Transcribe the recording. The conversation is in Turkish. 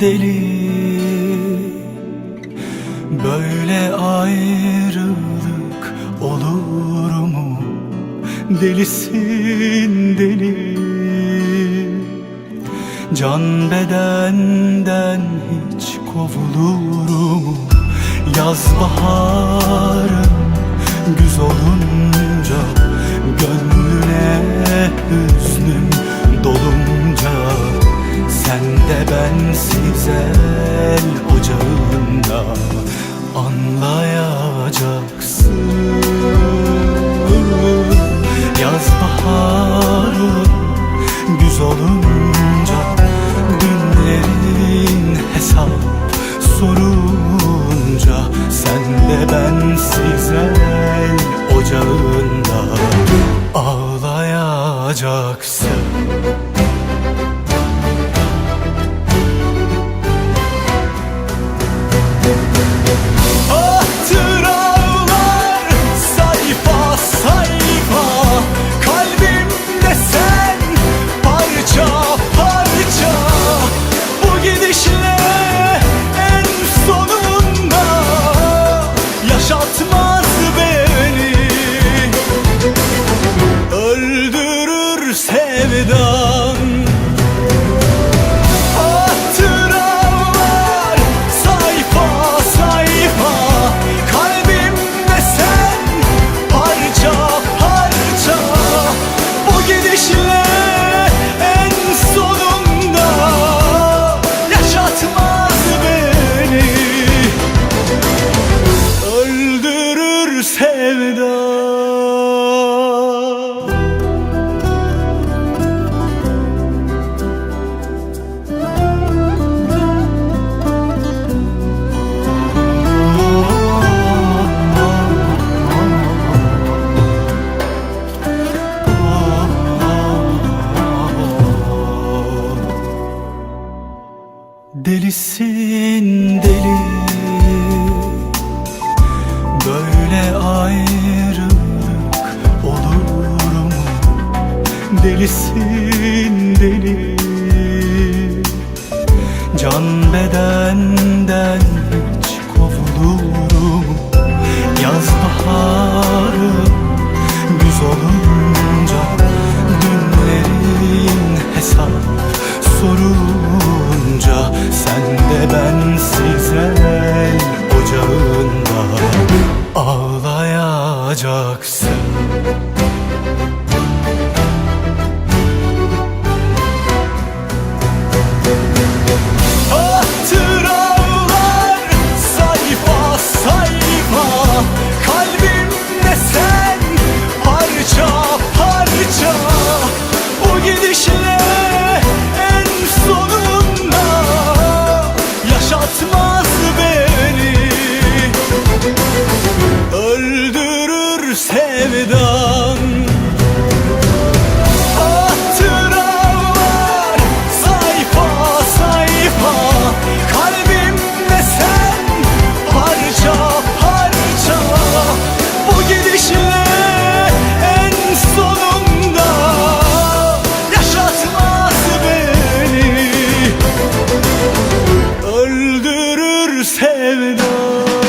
deli Böyle ayrılık olur mu? Delisin deli Can bedenden hiç kovulur mu? Yaz baharım güz olunca Gönlüne hüznüm dolunca Sen de bensin el ocağında Anlayacaksın. Yaz baharın güz olunca Günlerin hesap sorunca Sen de bensiz el ocağında Ağlayacaksın Delisin deli Böyle ayrılık olur mu? Delisin deli Can bedenden Ağlayacaksın sevdan Hatıralar ah, sayfa sayfa Kalbimde sen parça parça Bu gidişle en sonunda Yaşatmaz beni. Öldürür sevdan